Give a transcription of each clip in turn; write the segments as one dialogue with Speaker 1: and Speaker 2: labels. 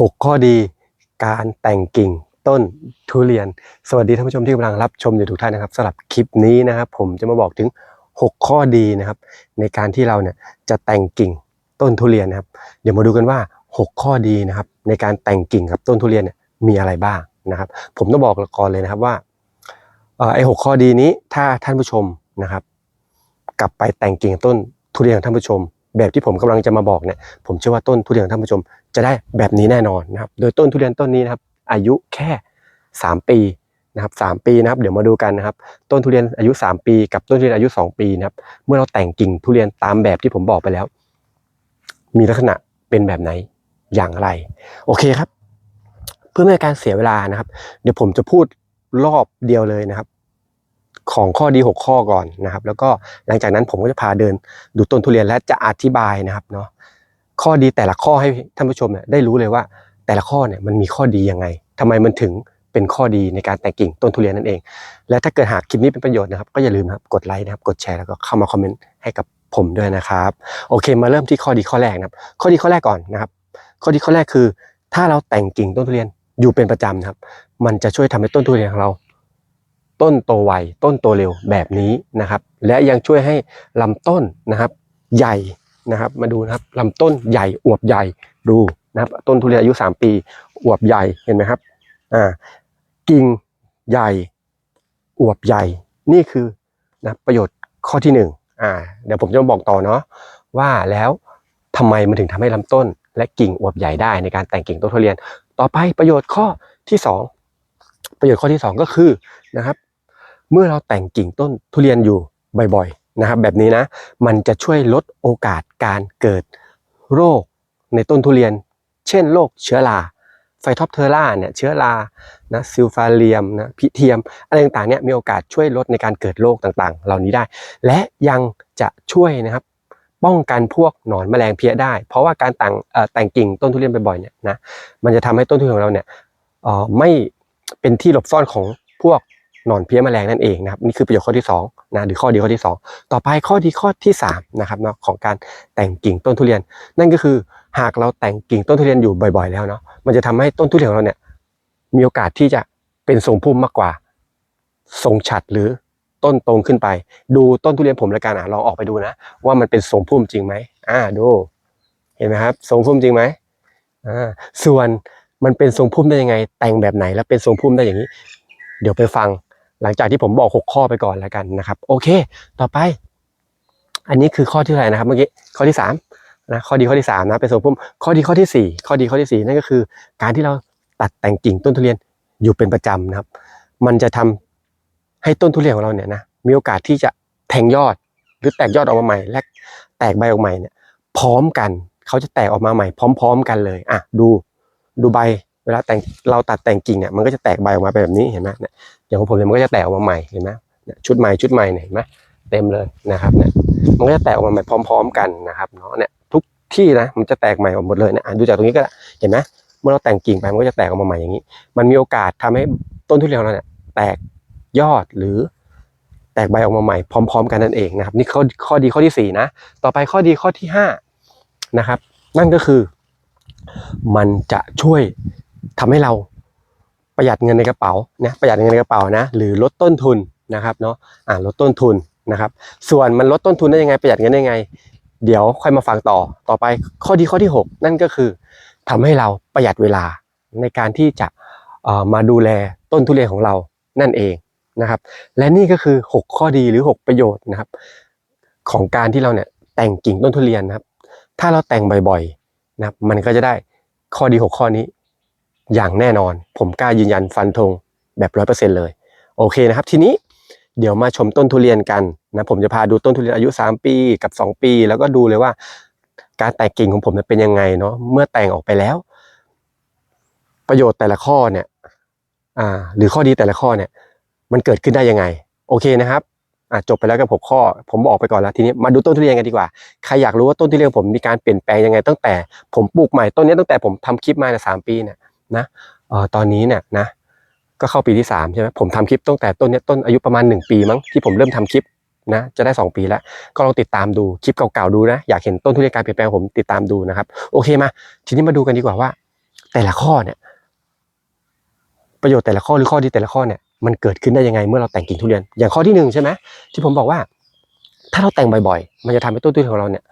Speaker 1: 6 ข้อดีการแต่งกิ่งต้นทุเรียน สวัสดีท่านผู้ชมที่กำลังรับชมอยู่ทุกท่านนะครับสำหรับคลิปนี้นะครับ ผมจะมาบอกถึง 6 ข้อดีนะครับ ในการที่เราเนี่ยจะแต่งกิ่งต้นทุเรียนนะครับ เดี๋ยวมาดูกันว่า 6 ข้อดีนะครับ ในการแต่งกิ่งกับต้นทุเรียนเนี่ยมีอะไรบ้างนะครับ ผมต้องบอกก่อนเลยนะครับว่าไอ้หข้อดีนี้ถ้าท่านผู้ชมนะครับ กลับไปแต่งกิ่งต้นทุเรียนของท่านผู้ชม แบบที่ผมกำลังจะมาบอกเนี่ยผมเชื่อว่าต้นทุเรียนท่านผู้ชม จะได้แบบนี้แน่นอนนะครับโดยต้นทุเรียนต้นนี้นะครับอายุแค่ 3 ปีนะครับสามปีนะครับเดี๋ยวมาดูกันนะครับ ต้นทุเรียนอายุ 3 ปีกับต้นทุเรียนอายุ 2 ปีนะครับเมื่อเราแต่งกิ่งทุเรียนตามแบบที่ผมบอกไปแล้ว มีลักษณะเป็นแบบไหนอย่างไร โอเคครับ เพื่อไม่ให้การเสียเวลานะครับ เดี๋ยวผมจะพูดรอบเดียวเลยนะครับ ของข้อดี 6 ข้อก่อนนะครับ แล้วก็หลังจากนั้นผมก็จะพาเดินดูต้นทุเรียนและจะอธิบายนะครับเนาะข้อดีแต่ละข้อให้ท่านผู้ชมเนี่ยได้รู้เลยว่า แต่ละข้อเนี่ยมันมีข้อดียังไงทำไมมันถึงเป็นข้อดีในการแต่งกิ่งต้นทุเรียนนั่นเอง และถ้าเกิดหากคลิปนี้เป็นประโยชน์นะครับ ก็อย่าลืมครับกดไลค์นะครับกดแชร์แล้วก็เข้ามาคอมเมนต์ให้กับผมด้วยนะครับ โอเคมาเริ่มที่ข้อดีข้อแรกนะครับ ข้อดีข้อแรกก่อนนะครับ ข้อดีข้อแรกคือ ถ้าเราแต่งกิ่งต้นทุเรียนอยู่เป็นประจำนะครับ มันจะช่วยทำให้ต้นทุเรียนของเรา ต้นโตไวต้นโตเร็วแบบนี้นะครับ และยังช่วยให้ลำต้นนะครับใหญ่นะครับมาดูนะครับลำต้นใหญ่อวบใหญ่ดูนะครับต้นทุเรียนอายุ 3 ปีอวบใหญ่เห็นไหมครับอ่ากิ่งใหญ่อวบใหญ่นี่คือนะประโยชน์ข้อที่หนึ่งอ่าเดี๋ยวผมจะมาบอกต่อเนาะว่าแล้วทำไมมันถึงทำให้ลำต้น และกิ่งอวบใหญ่ได้ในการแต่งกิ่งต้นทุเรียน ต่อไปประโยชน์ข้อที่สองประโยชน์ข้อที่สองก็คือนะครับ เมื่อเราแต่งกิ่งต้นทุเรียนอยู่บ่อยๆนะครับแบบนี้นะมันจะช่วยลดโอกาสการเกิดโรคในต้นทุเรียน เช่นโรคเชื้อราไฟท็อปเทอร่าเนี่ยเชื้อรานะซิลฟาเลียมนะพิเทียมอะไรต่างๆเนี่ยมีโอกาสช่วยลดในการเกิดโรคต่างๆ เหล่านี้ได้ และยังจะช่วยนะครับป้องกันพวกหนอนแมลงเพี้ยได้ เพราะว่าการแต่งเอ่อแต่งกิ่งต้นทุเรียนบ่อยๆเนี่ยนะมันจะทำให้ต้นทุเรียนของเราเนี่ยอ่อไม่เป็นที่หลบซ่อนของพวก นอนเพี้ยแมลงนั่นเองนะครับนี่คือประโยชน์ข้อที่สองนะหรือข้อดีข้อที่สองต่อไปข้อดีข้อที่สามนะครับเนาะของการแต่งกิ่งต้นทุเรียน นั่นก็คือหากเราแต่งกิ่งต้นทุเรียนอยู่บ่อยๆ แล้วเนาะมันจะทำให้ต้นทุเรียนของเราเนี่ยมีโอกาสที่จะเป็นทรงพุ่มมากกว่าทรงฉัดหรือต้นตรงขึ้นไป ดูต้นทุเรียนผมล้วกันอะลองออกไปดูนะ ว่ามันเป็นทรงพุ่มจริงไหมอ่าดู เห็นไหมครับทรงพุ่มจริงไหมอ่าส่วนมันเป็นทรงพุ่มได้ยังไง แต่งแบบไหนแล้วเป็นทรงพุ่มได้อย่างนี้ เดี๋ยวไปฟัง หลังจากที่ผมบอกหกข้อไปก่อนแล้วกันนะครับ โอเค ต่อไป อันนี้คือข้อที่เท่าไหร่นะครับเมื่อกี้ข้อที่สามนะข้อดีข้อที่สามนะเป็นทรงพุ่มข้อดีข้อที่สี่ข้อดีข้อที่สี่นั่นก็คือ การที่เราตัดแต่งกิ่งต้นทุเรียนอยู่เป็นประจำนะครับ มันจะทำให้ต้นทุเรียนของเราเนี่ยนะมีโอกาสที่จะแทงยอดหรือแตกยอดออกมาใหม่ และแตกใบออกใหม่เนี่ย พร้อมกันเขาจะแตกออกมาใหม่ พร้อม ๆ กันเลยอะดูดูใบ เวลาแต่งเราตัดแต่งกิ่งเนี่ยมันก็จะแตกใบออกมาแบบนี้เห็นไหมเนี่ยอย่างของผมเนี่ยมันก็จะแตกออกมาใหม่เห็นไหมชุดใหม่ชุดใหม่เนี่ยเห็นไหมเต็มเลยนะครับเนี่ยมันก็จะแตกออกมาใหม่พร้อม ๆ กันนะครับเนาะเนี่ยทุกที่นะมันจะแตกใหม่ออกหมดเลยเนี่ยอะดูจากตรงนี้ก็เห็นไหมเมื่อเราแต่งกิ่งไปมันก็จะแตกออกมาใหม่อย่างนี้ มันมีโอกาสทำให้ต้นทุเรียนเราเนี่ยแตกยอดหรือแตกใบออกมาใหม่พร้อม ๆ กันนั่นเองนะครับ นี่ข้อข้อดีข้อที่สี่นะ ต่อไปข้อดีข้อที่ห้านะครับ นั่นก็คือ มันจะช่วย ทำให้เราประหยัดเงินในกระเป๋านะประหยัดเงินในกระเป๋านะหรือลดต้นทุนนะครับเนาะอ่าลดต้นทุนนะครับส่วนมันลดต้นทุนได้ยังไงประหยัดเงินได้ยังไง เดี๋ยวค่อยมาฟังต่อต่อไปข้อดีข้อที่หกนั่นก็คือทำให้เราประหยัดเวลาในการที่จะเอ่อมาดูแลต้นทุเรียนของเรานั่นเองนะครับ และนี่ก็คือ 6 ข้อดีหรือ 6 ประโยชน์นะครับ ของการที่เราเนี่ยแต่งกิ่งต้นทุเรียนนะครับ ถ้าเราแต่งบ่อยๆนะครับมันก็จะได้ข้อดี 6 ข้อนี้ อย่างแน่นอน ผมกล้ายืนยันฟันธงแบบร้อยเปอร์เซ็นเลย โอเคนะครับ ทีนี้เดี๋ยวมาชมต้นทุเรียนกันนะผมจะพาดูต้นทุเรียนอายุ 3 ปีกับ 2 ปี แล้วก็ดูเลยว่า การแต่งกิ่งของผมเนี่ยเป็นยังไงเนาะเมื่อแต่งออกไปแล้ว ประโยชน์แต่ละข้อเนี่ย อ่า หรือข้อดีแต่ละข้อเนี่ย มันเกิดขึ้นได้ยังไง โอเคนะครับอะจบไปแล้วกับหกข้อ ผมบอกไปก่อนแล้วทีนี้มาดูต้นทุเรียนกันดีกว่าใครอยากรู้ว่าต้นทุเรียนผมมีการเปลี่ยนแปลงยังไง ตั้งแต่ผมปลูกใหม่ต้นนี้ตั้งแต่ผมทำคลิปมาเนี่ยสามปีเนี่ย นะออตอนนี้เนี่ยนะก็เข้าปีที่สามใช่ไหมผมทำคลิปตั้งแต่ต้นเนี้ยต้นอายุประมาณหนึ่งปีมั้งที่ผมเริ่มทำคลิปนะจะได้สองปีแล้ว ก็ลองติดตามดูคลิปเก่าๆดูนะอยากเห็นต้นทุเรียนการเปลี่ยนแปลงผมติดตามดูนะครับ โอเคมา ทีนี้มาดูกันดีกว่าว่า แต่ละข้อเนี่ย ประโยชน์แต่ละข้อหรือข้อดีแต่ละข้อเนี่ยมันเกิดขึ้นได้ยังไงเมื่อเราแต่งกิ่งทุเรียน อย่างข้อที่หนึ่งใช่ไหมที่ผมบอกว่า ถ้าเราแต่งบ่อยๆ มันจะทำให้ต้นทุเรียนของเราเนี่ย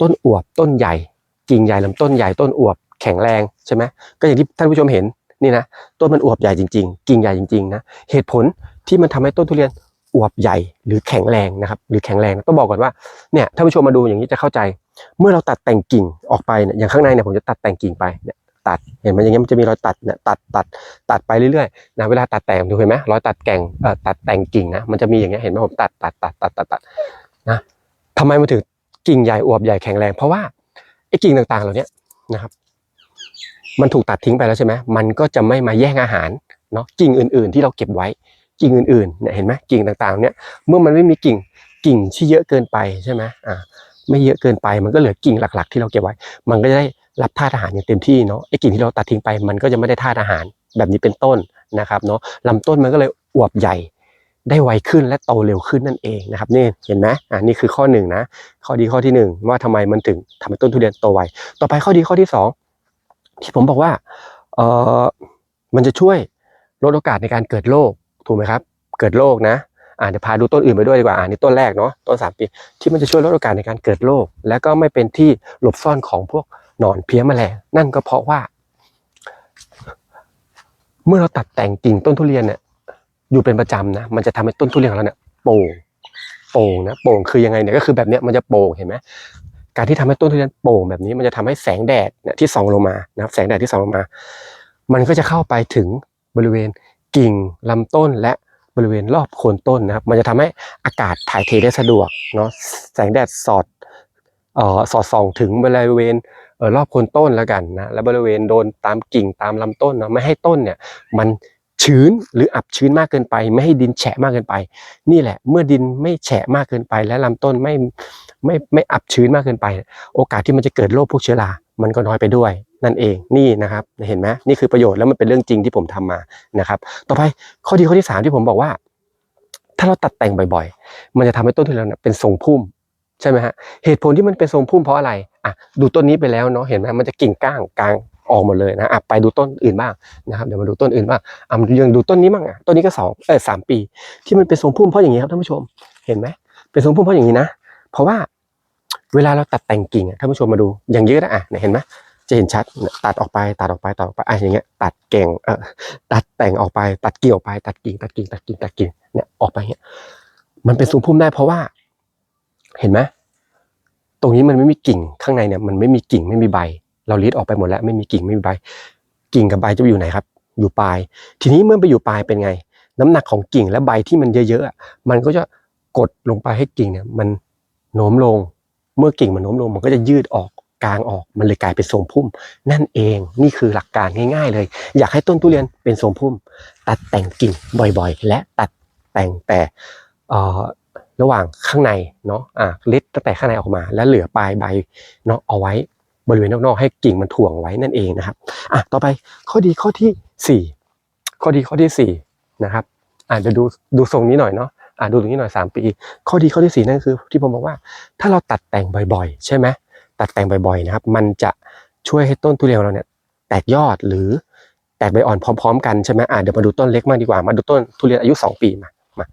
Speaker 1: ต้นอวบต้นใหญ่กิ่งใหญ่ลำต้นใหญ่ต้นอวบ แข็งแรงใช่ไหมก็อย่างที่ท่านผู้ชมเห็นนี่นะต้นมันอวบใหญ่จริง ๆ กิ่งใหญ่จริงๆนะเหตุผลที่มันทำให้ต้นทุเรียนอวบใหญ่หรือแข็งแรงนะครับหรือแข็งแรงต้องบอกก่อนว่าเนี่ยท่านผู้ชมมาดูอย่างนี้จะเข้าใจ เมื่อเราตัดแต่งกิ่งออกไปเนี่ยอย่างข้างในเนี่ยผมจะตัดแต่งกิ่งไปเนี่ยตัดเห็นไหมอย่างเงี้ยมันจะมีรอยตัดเนี่ยตัดตัดตัดไปเรื่อยๆนะเวลาตัดแต่งดูเห็นไหมรอยตัดแก่งเอ่อตัดแต่งกิ่งนะมันจะมีอย่างเงี้ยเห็นไหมผมตัดตัดตัดตัดตัดตัดนะทำไมมันถึงกิ่งใหญ่อวบใหญ่แข็งแรง เพราะว่าไอ้กิ่งต่างๆเหล่านี้นะครับ มันถูกตัดทิ้งไปแล้วใช่ไหมมันก็จะไม่มาแย่งอาหารเนาะกิ่งอื่น ๆ ที่เราเก็บไว้กิ่งอื่นๆเนี่ยเห็นไหมกิ่งต่างๆเนี่ยเมื่อมันไม่มีกิ่งกิ่งที่เยอะเกินไปใช่ไหมอ่าไม่เยอะเกินไปมันก็เหลือกิ่งหลัก ๆ ที่เราเก็บไว้ มันก็จะได้รับธาตุอาหารอย่างเต็มที่เนาะไอ้กิ่งที่เราตัดทิ้งไปมันก็จะไม่ได้ธาตุอาหารแบบนี้เป็นต้นนะครับเนาะลำต้นมันก็เลยอวบใหญ่ได้ไวขึ้นและโตเร็วขึ้นนั่นเองนะครับนี่เห็นไหมอ่านี่คือข้อหนึ่งนะข้อดีข้อที่หนึ่งว่าทำไมมันถึงทำให้ต้นทุเรียนโตไวต่อไปข้อดีข้อที่สอง ที่ผมบอกว่าเออมันจะช่วยลดโอกาสในการเกิดโรคถูกไหมครับ เกิดโรคนะอ่าเดี๋ยวพาดูต้นอื่นไปด้วยดีกว่าอ่านี่ต้นแรกเนาะต้นสามปีที่มันจะช่วยลดโอกาสในการเกิดโรคและก็ไม่เป็นที่หลบซ่อนของพวกหนอนเพี้ยแมลงนั่นก็เพราะว่า เมื่อเราตัดแต่งกิ่งต้นทุเรียนเนี่ยอยู่เป็นประจำนะมันจะทำให้ต้นทุเรียนของเราเนี่ยโป่งโป่งนะโป่งคือยังไงเนี่ยก็คือแบบเนี้ยมันจะโป่งเห็นไหม การที่ทำให้ต้นทุเรียนโป่งแบบนี้มันจะทำให้แสงแดดเนี่ยที่ส่องลงมานะครับแสงแดดที่ส่องลงมา มันก็จะเข้าไปถึงบริเวณกิ่งลำต้นและบริเวณรอบโคนต้นนะครับ มันจะทำให้อากาศถ่ายเทได้สะดวกเนาะแสงแดดสอดเอ่อสอดส่องถึงบริเวณเอ่อรอบโคนต้นแล้วกันนะและบริเวณโดนตามกิ่งตามลำต้นเนาะไม่ให้ต้นเนี่ยมัน ชื้นหรืออับชื้นมากเกินไป ไม่ให้ดินแฉะมากเกินไป นี่แหละ เมื่อดินไม่แฉะมากเกินไป และลำต้นไม่ไม่ไม่อับชื้นมากเกินไป โอกาสที่มันจะเกิดโรคพวกเชื้อรา มันก็น้อยไปด้วย นั่นเองนี่นะครับเห็นไหมนี่คือประโยชน์แล้วมันเป็นเรื่องจริงที่ผมทำมานะครับ ต่อไปข้อดีข้อที่สามที่ผมบอกว่า ถ้าเราตัดแต่งบ่อย ๆ มันจะทำให้ต้นทุเรียนเนี่ยเป็นทรงพุ่มใช่ไหมฮะเหตุผลที่มันเป็นทรงพุ่มเพราะอะไรอะดูต้นนี้ไปแล้วเนาะเห็นไหมมันจะกิ่งก้างกลาง ออกหมดเลยนะอะไปดูต้นอื่นบ้างนะครับเดี๋ยวมาดูต้นอื่นบ้างอะยังดูต้นนี้บ้างอะต้นนี้ก็สองเออสามปี ที่มันเป็นทรงพุ่มเพราะอย่างนี้ครับท่านผู้ชมเห็นไหมเป็นทรงพุ่มเพราะอย่างนี้นะ เพราะว่าเวลาเราตัดแต่งกิ่งอะท่านผู้ชมมาดูอย่างเยอะนะอะเห็นไหมจะเห็นชัดตัดออกไปตัดออกไปตัดออกไปอะอย่างเงี้ยตัดเก่งเออตัดแต่งออกไป ตัดเกี่ยวไป ตัดกิ่งตัดกิ่งตัดกิ่งตัดกิ่งเนี่ยออกไปเงี้ยมันเป็นทรงพุ่มได้เพราะว่า เห็นไหมตรงนี้มันไม่มีกิ่งข้างในเนี่ยมันไม่มีกิ่งไม่มีใบ เราลีดออกไปหมดแล้วไม่มีกิ่งไม่มีใบ กิ่งกับใบจะอยู่ไหนครับ อยู่ปลาย ทีนี้เมื่อไปอยู่ปลายเป็นไง น้ำหนักของกิ่งและใบที่มันเยอะๆมันก็จะกดลงไปให้กิ่งเนี่ยมันโน้มลง เมื่อกิ่งมันโน้มลง มันก็จะยืดออกกลางออกมันเลยกลายเป็นทรงพุ่ม นั่นเองนี่คือหลักการง่าย ๆ เลย อยากให้ต้นทุเรียนเป็นทรงพุ่ม ตัดแต่งกิ่งบ่อยๆ และตัดแต่งแต่ระหว่างข้างในเนาะอะลิดตั้งแต่ข้างในออกมา แล้วเหลือปลายใบเนาะเอาไว้ บริเวณนอกๆให้กิ่งมันถ่วงไว้นั่นเองนะครับอะต่อไปข้อดีข้อที่สี่ข้อดีข้อที่สี่นะครับอะเดี๋ยวดูดูทรงนี้หน่อยเนาะอะดูตรงนี้หน่อยสามปี ข้อดีข้อที่สี่นั่นคือ ที่ผมบอกว่าถ้าเราตัดแต่งบ่อยๆ ใช่ไหมตัดแต่งบ่อยๆนะครับ มันจะช่วยให้ต้นทุเรียนของเราเนี่ยแตกยอดหรือแตกใบอ่อนพร้อม ๆ กันใช่ไหมอะเดี๋ยวมาดูต้นเล็กมากดีกว่า มาดูต้นทุเรียนอายุสองปีมามา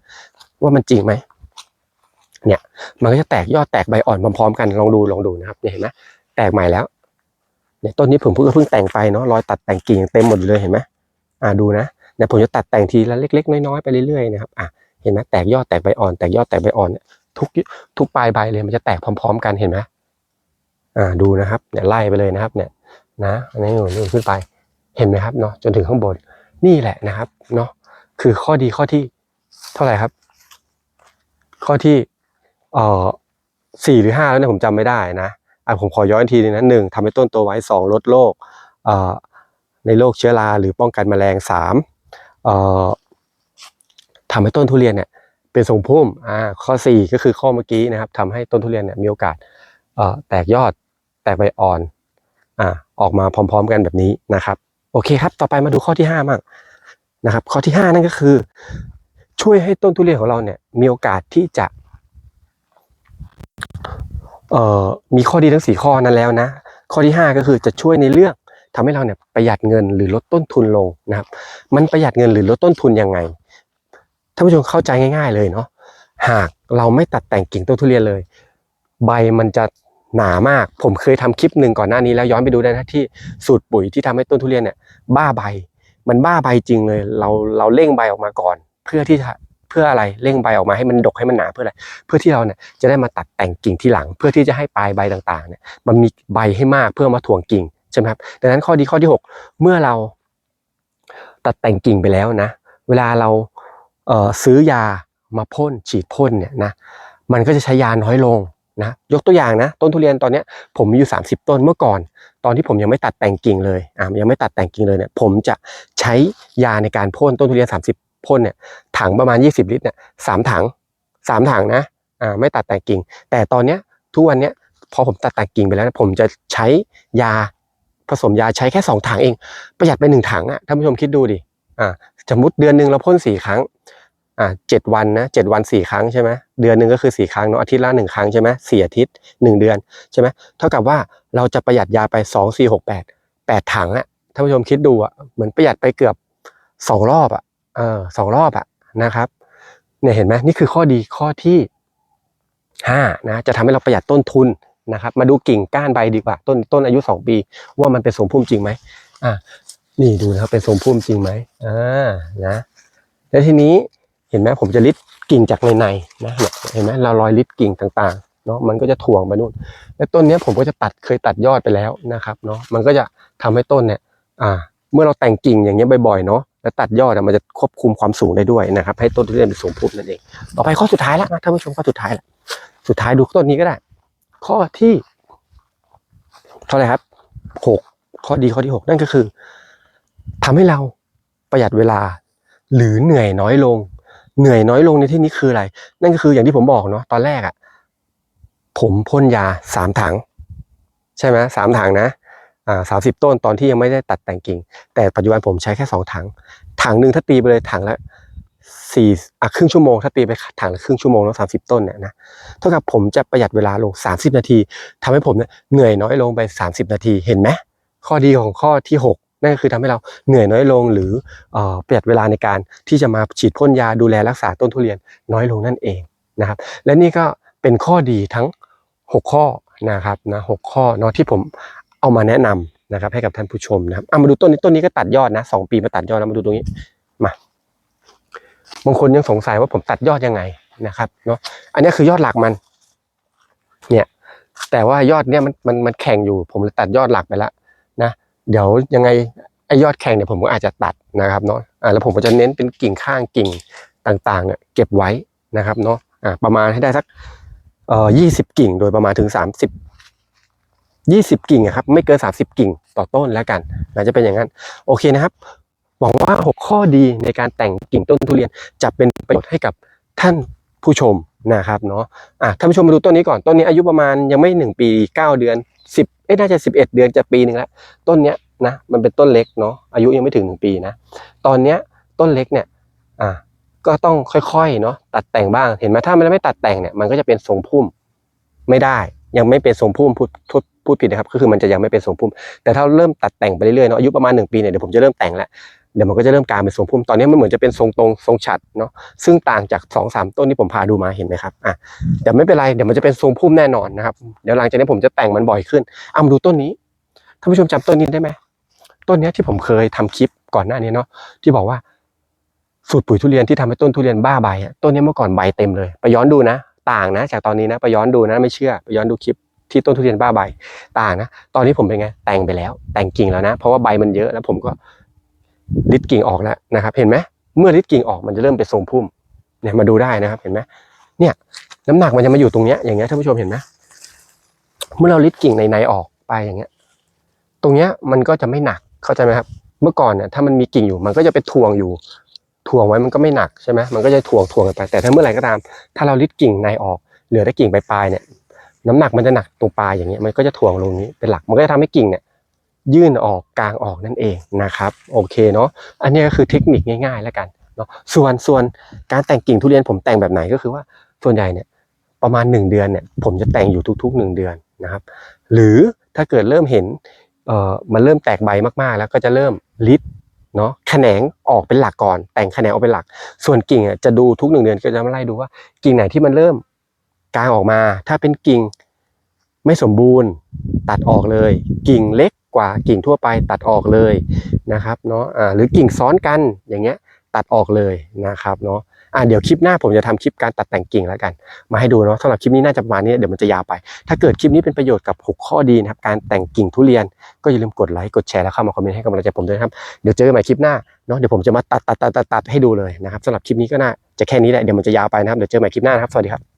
Speaker 1: ว่ามันจริงไหมเนี่ยมันก็จะแตกยอดแตกใบอ่อนพร้อมๆ กันลองดูลองดูนะครับเห็นไหม แตกใหม่แล้วเนี่ยต้นนี้ผมเพิ่งเพิ่งแต่งไปเนาะรอยตัดแต่งกิ่งเต็มหมดเลยเห็นไหมอ่าดูนะเนี่ยผมจะตัดแต่งทีละเล็ก ๆ น้อยๆไปเรื่อยๆนะครับอะเห็นไหมแตกยอดแตกใบอ่อนแตกยอดแตกใบอ่อนเนี่ยทุกทุกปลายใบเลยมันจะแตกพร้อม ๆ กันเห็นไหมอ่าดูนะครับเนี่ยไล่ไปเลยนะครับ เนี่ย นะอันนี้หนูขึ้นไปเห็นไหมครับเนาะจนถึงข้างบนนี่แหละนะครับเนาะคือข้อดีข้อที่เท่าไหร่ครับ ข้อที่เอ่อสี่หรือห้าแล้วเนี่ยผมจำไม่ได้นะ อะผมขอย้อนทีนึงนะหนึ่งทำให้ต้นโตไว้สองลดโรคในโรคเชื้อราหรือป้องกันแมลงสามทำให้ต้นทุเรียนเนี่ยเป็นทรงพุ่มอ่าข้อสี่ก็คือข้อเมื่อกี้นะครับทำให้ต้นทุเรียนเนี่ยมีโอกาสแตกยอดแตกใบอ่อนอ่าออกมาพร้อม ๆ กันแบบนี้นะครับ โอเคครับ ต่อไปมาดูข้อที่ห้ามั่งนะครับ ข้อที่ห้านั่นก็คือ ช่วยให้ต้นทุเรียนของเราเนี่ยมีโอกาสที่จะ มีข้อดีทั้งสี่ข้อนั้นแล้วนะ ข้อที่ห้าก็คือจะช่วยในเรื่องทำให้เราเนี่ยประหยัดเงินหรือลดต้นทุนลงนะครับ มันประหยัดเงินหรือลดต้นทุนยังไงท่านผู้ชมเข้าใจง่าย ๆ เลยเนาะหากเราไม่ตัดแต่งกิ่งต้นทุเรียนเลย ใบมันจะหนามาก ผมเคยทำคลิปหนึ่งก่อนหน้านี้แล้วย้อนไปดูได้นะที่สูตรปุ๋ยที่ทำให้ต้นทุเรียนเนี่ยบ้าใบ มันบ้าใบจริงเลย เราเราเร่งใบออกมาก่อน เพื่อที่จะ เพื่ออะไรเร่งใบออกมาให้มันดกให้มันหนาเพื่ออะไร เพื่อที่เราเนี่ยจะได้มาตัดแต่งกิ่งที่หลัง เพื่อที่จะให้ปลายใบต่างๆเนี่ยมันมีใบให้มากเพื่อมาถ่วงกิ่งใช่ไหมครับดังนั้นข้อดีข้อที่ 6 เมื่อเราตัดแต่งกิ่งไปแล้วนะ เวลาเราเอ่อซื้อยามาพ่นฉีดพ่นเนี่ยนะมันก็จะใช้ยาน้อยลงนะยกตัวอย่างนะ ต้นทุเรียนตอนเนี้ยผมมีอยู่ 30 ต้นเมื่อก่อน ตอนที่ผมยังไม่ตัดแต่งกิ่งเลยอ่ายังไม่ตัดแต่งกิ่งเลยเนี่ยผมจะใช้ยาในการพ่นต้นทุเรียน 30 พ่นเนี่ยถังประมาณ 20 ลิตรเนี่ยสามถังสามถังนะอ่าไม่ตัดแต่งกิ่ง แต่ตอนเนี้ยทุกวันเนี้ยพอผมตัดแต่งกิ่งไปแล้วผมจะใช้ยาผสมยาใช้แค่ 2 ถังเอง ประหยัดไปหนึ่งถังอะท่านผู้ชมคิดดูดิอ่าสมมติเดือนหนึ่งเราพ่นสี่ครั้งอ่าเจ็ดวันนะเจ็ดวันสี่ครั้งใช่ไหมเดือนหนึ่งก็คือสี่ครั้งเนาะอาทิตย์ละหนึ่งครั้งใช่ไหมสี่อาทิตย์หนึ่งเดือนใช่ไหมเท่ากับว่าเราจะประหยัดยาไปสองสี่หกแปดแปดถังอะท่านผู้ชมคิดดูอะเหมือนประหยัดไปเกือบสองรอบอะ เออสองรอบอะนะครับเนี่ยเห็นไหมนี่คือข้อดีข้อที่ห้านะจะทำให้เราประหยัดต้นทุนนะครับ มาดูกิ่งก้านใบดีกว่า ต้นต้นอายุสองปี ว่ามันเป็นสมพุ่มจริงไหมอะนี่ดูนะครับเป็นสมพุ่มจริงไหมอ่านะแล้วทีนี้เห็นไหมผมจะลิดกิ่งจากในในนะเนี่ยเห็นไหมเรารอยลิดกิ่งต่างๆเนาะมันก็จะถ่วงไปนู่น แล้วต้นนี้ผมก็จะตัดเคยตัดยอดไปแล้วนะครับเนาะมันก็จะทำให้ต้นเนี่ย อ่า เมื่อเราแต่งกิ่งอย่างเงี้ยบ่อยๆเนาะ แล้วตัดยอดอะมันจะควบคุมความสูงได้ด้วยนะครับ ให้ต้นทุเรียนเป็นสูงพุ่มนั่นเอง ต่อไปข้อสุดท้ายแล้วนะท่านผู้ชมข้อสุดท้ายแล้วสุดท้ายดูต้นนี้ก็ได้ ข้อที่เท่าไหร่ครับหกข้อดีข้อที่หกนั่นก็คือทำให้เราประหยัดเวลา หรือเหนื่อยน้อยลง เหนื่อยน้อยลงในที่นี้คืออะไร นั่นก็คืออย่างที่ผมบอกเนาะตอนแรกอะผมพ่นยาสามถัง ใช่ไหมสามถังนะ สามสิบต้นตอนที่ยังไม่ได้ตัดแต่งกิ่ง แต่ปัจจุบันผมใช้แค่สองถัง ถังหนึ่งถ้าตีไปเลยถังละสี่อะครึ่งชั่วโมงถ้าตีไปถังละครึ่งชั่วโมงแล้วสามสิบต้นเนี่ยนะเท่ากับผมจะประหยัดเวลาลงสามสิบนาทีทำให้ผมเนี่ยเหนื่อยน้อยลงไปสามสิบนาทีเห็นไหมข้อดีของข้อที่หกนั่นก็คือทำให้เราเหนื่อยน้อยลงหรือเอ่อประหยัดเวลาในการที่จะมาฉีดพ่นยาดูแลรักษาต้นทุเรียนน้อยลงนั่นเองนะครับและนี่ก็เป็นข้อดีทั้ง 6 ข้อนะครับนะหกข้อเนาะที่ผม เอามาแนะนำนะครับ ให้กับท่านผู้ชมนะครับเอามาดูต้นนี้ต้นนี้ก็ตัดยอดนะสองปีมาตัดยอดแล้วมาดูตรงนี้มาบางคนยังสงสัยว่าผมตัดยอดยังไงนะครับเนาะอันนี้คือยอดหลักมัน เนี่ยแต่ว่ายอดเนี่ยมันมันมันแข่งอยู่ ผมเลยตัดยอดหลักไปแล้วนะเดี๋ยวยังไงไอยอดแข่งเนี่ยผมก็อาจจะตัดนะครับเนาะอ่าแล้วผมก็จะเน้นเป็นกิ่งข้างกิ่งต่างๆเนี่ยเก็บไว้นะครับเนาะอ่าประมาณให้ได้สักเอ่อยี่สิบกิ่งโดยประมาณถึงสามสิบ ยี่สิบกิ่งครับไม่เกินสามสิบกิ่งต่อต้นแล้วกันนะจะเป็นอย่างนั้นโอเคนะครับ หวังว่าหกข้อดีในการแต่งกิ่งต้นทุเรียนจะเป็นประโยชน์ให้กับท่านผู้ชมนะครับเนาะอะท่านผู้ชมมาดูต้นนี้ก่อนต้นนี้อายุประมาณยังไม่หนึ่งปีเก้าเดือนสิบเอ้ยน่าจะสิบเอ็ดเดือนจะปีหนึ่งแล้วต้นเนี้ยนะมันเป็นต้นเล็กเนาะอายุยังไม่ถึงหนึ่งปีนะตอนเนี้ยต้นเล็กเนี่ยอะก็ต้องค่อยๆเนาะตัดแต่งบ้างเห็นไหมถ้ามันไม่ตัดแต่งเนี่ยมันก็จะเป็นทรงพุ่มไม่ได้ ยังไม่เป็นทรงพุ่มพูด พูดผิดนะครับ ก็คือมันจะยังไม่เป็นทรงพุ่ม แต่ถ้าเริ่มตัดแต่งไปเรื่อยๆเนาะอายุประมาณหนึ่งปีเนี่ยเดี๋ยวผมจะเริ่มแต่งแล้วเดี๋ยวมันก็จะเริ่มกลายเป็นทรงพุ่มตอนนี้มันเหมือนจะเป็นทรงตรงทรงฉัดเนาะซึ่งต่างจากสองสามต้นที่ผมพาดูมาเห็นไหมครับอะเดี๋ยวไม่เป็นไรเดี๋ยวมันจะเป็นทรงพุ่มแน่นอนนะครับเดี๋ยวหลังจากนี้ผมจะแต่งมันบ่อยขึ้นเอามาดูต้นนี้ท่านผู้ชมจำต้นนี้ได้ไหมต้นนี้ที่ผมเคยทำคลิปก่อนหน้านี้เนาะที่บอกว่าสูตรปุ๋ยทุเรียนที่ทำให้ต้นทุเรียนบ้าใบต้นนี้เมื่อก่อนใบเต็มเลย ไปย้อนดูนะ ต่างนะ จากตอนนี้นะไปย้อนดูนะไม่เชื่อไปย้อนดูคลิป ที่ต้นทุเรียนบ้าใบต่างนะ ตอนนี้ผมเป็นไงแต่งไปแล้ว แต่งกิ่งแล้วนะ เพราะว่าใบมันเยอะแล้วผมก็ริดกิ่งออกแล้วนะครับ เห็นไหมเมื่อริดกิ่งออกมันจะเริ่มเป็นทรงพุ่มเนี่ยมาดูได้นะครับ เห็นไหมเนี่ย น้ำหนักมันจะมาอยู่ตรงเนี้ยอย่างเงี้ยท่านผู้ชมเห็นไหมเมื่อเราริดกิ่งในๆออกไปอย่างเงี้ย ตรงเนี้ยมันก็จะไม่หนักเข้าใจไหมครับ เมื่อก่อนเนี่ยถ้ามันมีกิ่งอยู่มันก็จะไปทวงอยู่ถ่วงไว้มันก็ไม่หนักใช่ไหมมันก็จะถ่วงถ่วงกันไปแต่ถ้าเมื่อไหร่ก็ตาม ถ้าเราลิดกิ่งในออกเหลือแต่กิ่งปลายๆเนี่ย น้ำหนักมันจะหนักตรงปลายอย่างเงี้ยมันก็จะถ่วงลงนี้เป็นหลักมันก็จะทำให้กิ่งเนี่ยยื่นออกกลางออกนั่นเองนะครับโอเคเนาะอันนี้ก็คือเทคนิคง่ายๆแล้วกันเนาะส่วนส่วนการแต่งกิ่งทุเรียนผมแต่งแบบไหนก็คือว่าส่วนใหญ่เนี่ยประมาณหนึ่งเดือนเนี่ยผมจะแต่งอยู่ทุกๆหนึ่งเดือนนะครับ หรือถ้าเกิดเริ่มเห็นเอ่อมันเริ่มแตกใบมากๆ แล้วก็จะเริ่มลิดเนาะแขนงออกเป็นหลักก่อน แต่งแขนงออกเป็นหลัก ส่วนกิ่งอะจะดูทุกหนึ่งเดือนก็จะมาไล่ดูว่ากิ่งไหนที่มันเริ่ม กลางออกมา ถ้าเป็นกิ่งไม่สมบูรณ์ตัดออกเลย กิ่งเล็กกว่ากิ่งทั่วไปตัดออกเลยนะครับเนาะอ่าหรือกิ่งซ้อนกันอย่างเงี้ยตัดออกเลยนะครับเนาะอ่าเดี๋ยวคลิปหน้าผมจะทำคลิปการตัดแต่งกิ่งแล้วกัน มาให้ดูเนาะสำหรับคลิปนี้น่าจะประมาณนี้เดี๋ยวมันจะยาวไป ถ้าเกิดคลิปนี้เป็นประโยชน์กับ 6 ข้อดีนะครับการแต่งกิ่งทุเรียนก็อย่าลืมกดไลค์กดแชร์แล้วเข้ามาคอมเมนต์ให้กำลังใจผมด้วยนะครับเดี๋ยวเจอกันใหม่คลิปหน้าเนาะเดี๋ยวผมจะมาตัดตัดตัดตัดให้ดูเลยนะครับสำหรับคลิปนี้ก็น่าจะแค่นี้แหละเดี๋ยวมันจะยาวไปนะครับเดี๋ยวเจอใหม่คลิปหน้านะครับสวัสดีครับ